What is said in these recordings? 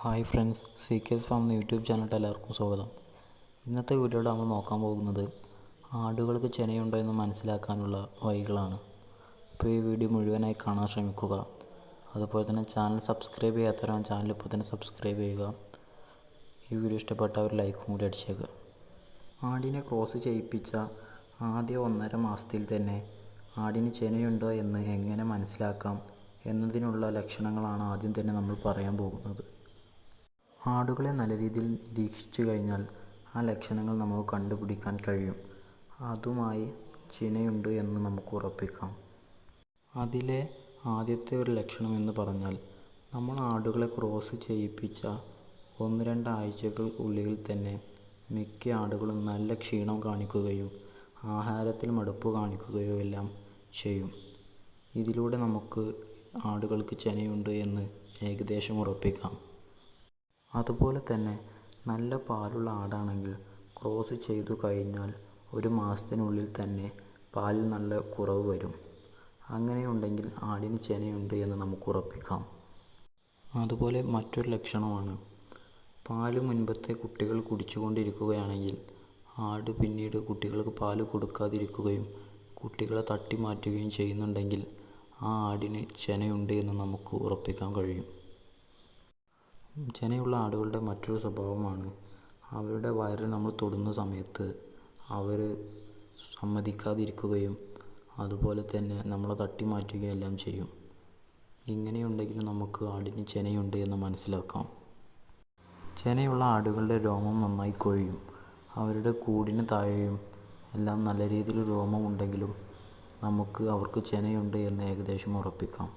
Hi friends C K S farm YouTube ചാനലിൽ എല്ലാവർക്കും സ്വാഗതം. ഇന്നത്തെ വീഡിയോയിൽ നമ്മൾ നോക്കാൻ പോകുന്നത് ആടുകൾക്ക് ചെനയുണ്ടോ എന്ന് മനസ്സിലാക്കാനുള്ള വഴികളാണ്. അപ്പോൾ ഈ വീഡിയോ മുഴുവനായി കാണാൻ ശ്രമിക്കുക. അതുപോലെ തന്നെ ചാനൽ സബ്സ്ക്രൈബ് ചെയ്യാത്തവരാണ് ചാനൽ ഇപ്പോൾ തന്നെ സബ്സ്ക്രൈബ് ചെയ്യുക. ഈ വീഡിയോ ഇഷ്ടപ്പെട്ട ഒരു ലൈക്കും കൂടി അടിച്ചേക്കുക ആടിനെ ക്രോസ് ചെയ്യിപ്പിച്ച ആദ്യ ഒന്നര മാസത്തിൽ തന്നെ ആടിന് ചെനയുണ്ടോ എന്ന് എങ്ങനെ മനസ്സിലാക്കാം എന്നതിനുള്ള ലക്ഷണങ്ങളാണ് ആദ്യം തന്നെ നമ്മൾ പറയാൻ പോകുന്നത്. ആടുകളെ നല്ല രീതിയിൽ നിരീക്ഷിച്ചു കഴിഞ്ഞാൽ ആ ലക്ഷണങ്ങൾ നമുക്ക് കണ്ടുപിടിക്കാൻ കഴിയും. അതുമായി ചിനയുണ്ട് എന്ന് നമുക്ക് ഉറപ്പിക്കാം. അതിലെ ആദ്യത്തെ ഒരു ലക്ഷണം എന്ന് പറഞ്ഞാൽ നമ്മൾ ആടുകളെ ക്രോസ് ചെയ്യിപ്പിച്ച ഒന്ന് രണ്ട് ഉള്ളിൽ തന്നെ മിക്ക ആടുകളും നല്ല ക്ഷീണം കാണിക്കുകയും ആഹാരത്തിൽ മടുപ്പ് കാണിക്കുകയോ എല്ലാം ചെയ്യും. ഇതിലൂടെ നമുക്ക് ആടുകൾക്ക് ചെനയുണ്ട് എന്ന് ഏകദേശം ഉറപ്പിക്കാം. അതുപോലെ തന്നെ നല്ല പാലുള്ള ആടാണെങ്കിൽ ക്രോസ് ചെയ്തു കഴിഞ്ഞാൽ ഒരു മാസത്തിനുള്ളിൽ തന്നെ പാലിൽ നല്ല കുറവ് വരും. അങ്ങനെയുണ്ടെങ്കിൽ ആടിന് ചെനയുണ്ട് എന്ന് നമുക്ക് ഉറപ്പിക്കാം. അതുപോലെ മറ്റൊരു ലക്ഷണമാണ്. പാൽ മുൻപത്തെ കുട്ടികൾ കുടിച്ചുകൊണ്ടിരിക്കുകയാണെങ്കിൽ ആട് പിന്നീട് കുട്ടികൾക്ക് പാൽ കൊടുക്കാതിരിക്കുകയും കുട്ടികളെ തട്ടി മാറ്റുകയും ചെയ്യുന്നുണ്ടെങ്കിൽ ആ ആടിന് ചെനയുണ്ട് എന്ന് നമുക്ക് ഉറപ്പിക്കാൻ കഴിയും. ചെനയുള്ള ആടുകളുടെ മറ്റൊരു സ്വഭാവമാണ്. അവരുടെ വയറ് നമ്മൾ തൊടുന്ന സമയത്ത് അവർ സമ്മതിക്കാതിരിക്കുകയും അതുപോലെ തന്നെ നമ്മളെ തട്ടി മാറ്റുകയും എല്ലാം ചെയ്യും. ഇങ്ങനെയുണ്ടെങ്കിലും നമുക്ക് ആടിന് ചെനയുണ്ട് എന്ന് മനസ്സിലാക്കാം. ചെനയുള്ള ആടുകളുടെ രോമം നന്നായി കൊഴിയും. അവരുടെ കൂടിന് താഴെയും എല്ലാം നല്ല രീതിയിൽ രോമം ഉണ്ടെങ്കിലും നമുക്ക് അവർക്ക് ചെനയുണ്ട് എന്ന് ഏകദേശം ഉറപ്പിക്കാം.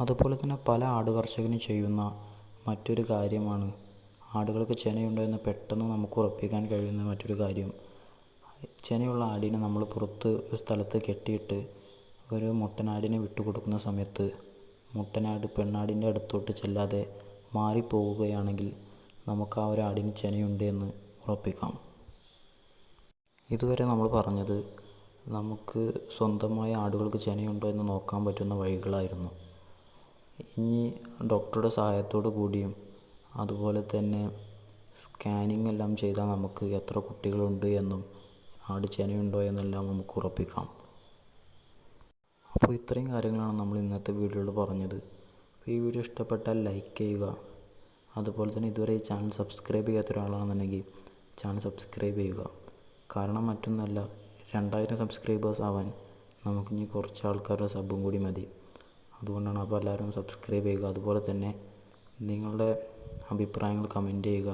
അതുപോലെ തന്നെ പല ആട് കർഷകനും ചെയ്യുന്ന മറ്റൊരു കാര്യമാണ്. ആടുകൾക്ക് ചെനയുണ്ടോ എന്ന് പെട്ടെന്ന് നമുക്ക് ഉറപ്പിക്കാൻ കഴിയുന്ന മറ്റൊരു കാര്യം. ചെനയുള്ള ആടിനെ നമ്മൾ പുറത്ത് ഒരു സ്ഥലത്ത് കെട്ടിയിട്ട് ഒരു മുട്ടനാടിനെ വിട്ടുകൊടുക്കുന്ന സമയത്ത് മുട്ടനാട് പെണ്ണാടിന്റെ അടുത്തോട്ട് ചെല്ലാതെ മാറിപ്പോവുകയാണെങ്കിൽ നമുക്ക് ആ ഒരു ആടിന് ചെനയുണ്ട് എന്ന് ഉറപ്പിക്കാം. ഇതുവരെ നമ്മൾ പറഞ്ഞത് നമുക്ക് സ്വന്തമായ ആടുകൾക്ക് ചെനയുണ്ടോ എന്ന് നോക്കാൻ പറ്റുന്ന വഴികളായിരുന്നു. ഇനി ഡോക്ടറുടെ സഹായത്തോടു കൂടിയും അതുപോലെ തന്നെ സ്കാനിങ് എല്ലാം ചെയ്താൽ നമുക്ക് എത്ര കുട്ടികളുണ്ട് എന്നും ആട് ചെനയുണ്ടോ എന്നെല്ലാം നമുക്ക് ഉറപ്പിക്കാം. അപ്പോൾ ഇത്രയും കാര്യങ്ങളാണ് നമ്മൾ ഇന്നത്തെ വീഡിയോയിൽ പറഞ്ഞത്. ഈ വീഡിയോ ഇഷ്ടപ്പെട്ടാൽ ലൈക്ക് ചെയ്യുക. അതുപോലെ തന്നെ ഇതുവരെ ഈ ചാനൽ സബ്സ്ക്രൈബ് ചെയ്യാത്ത ഒരാളാണെന്നുണ്ടെങ്കിൽ ചാനൽ സബ്സ്ക്രൈബ് ചെയ്യുക. കാരണം മറ്റൊന്നല്ല രണ്ടായിരം സബ്സ്ക്രൈബേഴ്സ് ആവാൻ നമുക്കിനി കുറച്ച് ആൾക്കാരുടെ സബും കൂടി മതി. അതുകൊണ്ടാണ് അപ്പോൾ എല്ലാവരും സബ്സ്ക്രൈബ് ചെയ്യുക. അതുപോലെ തന്നെ നിങ്ങളുടെ അഭിപ്രായങ്ങൾ കമന്റ് ചെയ്യുക.